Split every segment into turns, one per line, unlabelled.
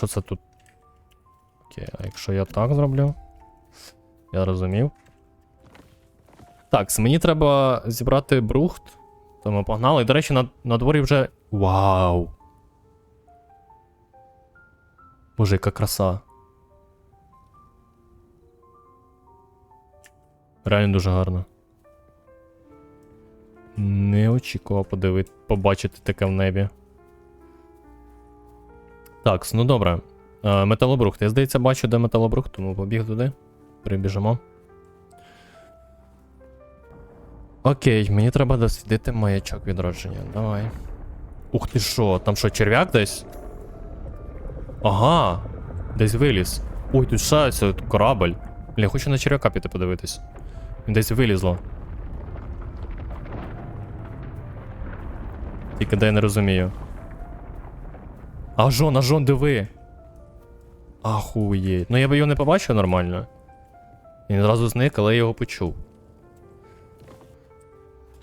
що це тут? Окей, а якщо я так зроблю? Я розумів. Так, мені треба зібрати брухт. То ми погнали. І, до речі, на, на дворі вже. Вау! Боже, яка краса. Реально дуже гарно. Не очікував подивити, побачити таке в небі. Так, ну добре. Е, металобрухт. Я, здається, бачу, де металобрухт, тому побіг туди. Прибіжимо. Окей, мені треба дослідити маячок відродження. Давай. Ух ти що, там що, черв'як десь? Ага, десь виліз. Ой, тут ще це корабль. Бля, я хочу на черв'яка піти подивитись. Десь вилізло. Тільки де я не розумію. А жон, а жон, диви. Ахуєть. Ну я би його не побачив нормально. Він одразу зник, але я його почув.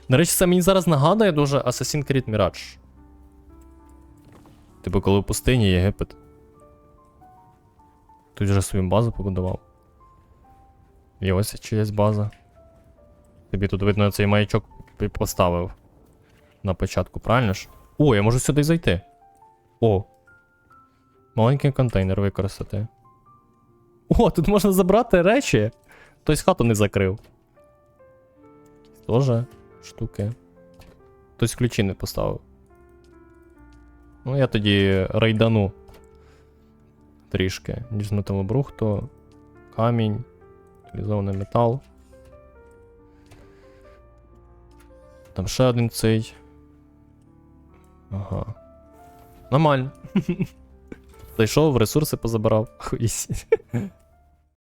До речі, це мені зараз нагадує дуже Assassin's Creed Mirage. Типу, коли в пустині Єгипет. Тут вже свою базу побудував. І ось чиясь база. Тобі тут видно цей маячок поставив. На початку, правильно ж? О, я можу сюди зайти. О. Маленький контейнер використати. О, тут можна забрати речі. Хтось хату не закрив. Тоже штуки. Хтось ключі не поставив. Ну, я тоді рейдану. Трішки. Ніж металобрухту, камінь, утилізований метал. Там ще один цей. Ага. Нормально. Зайшов, ресурси позабирав.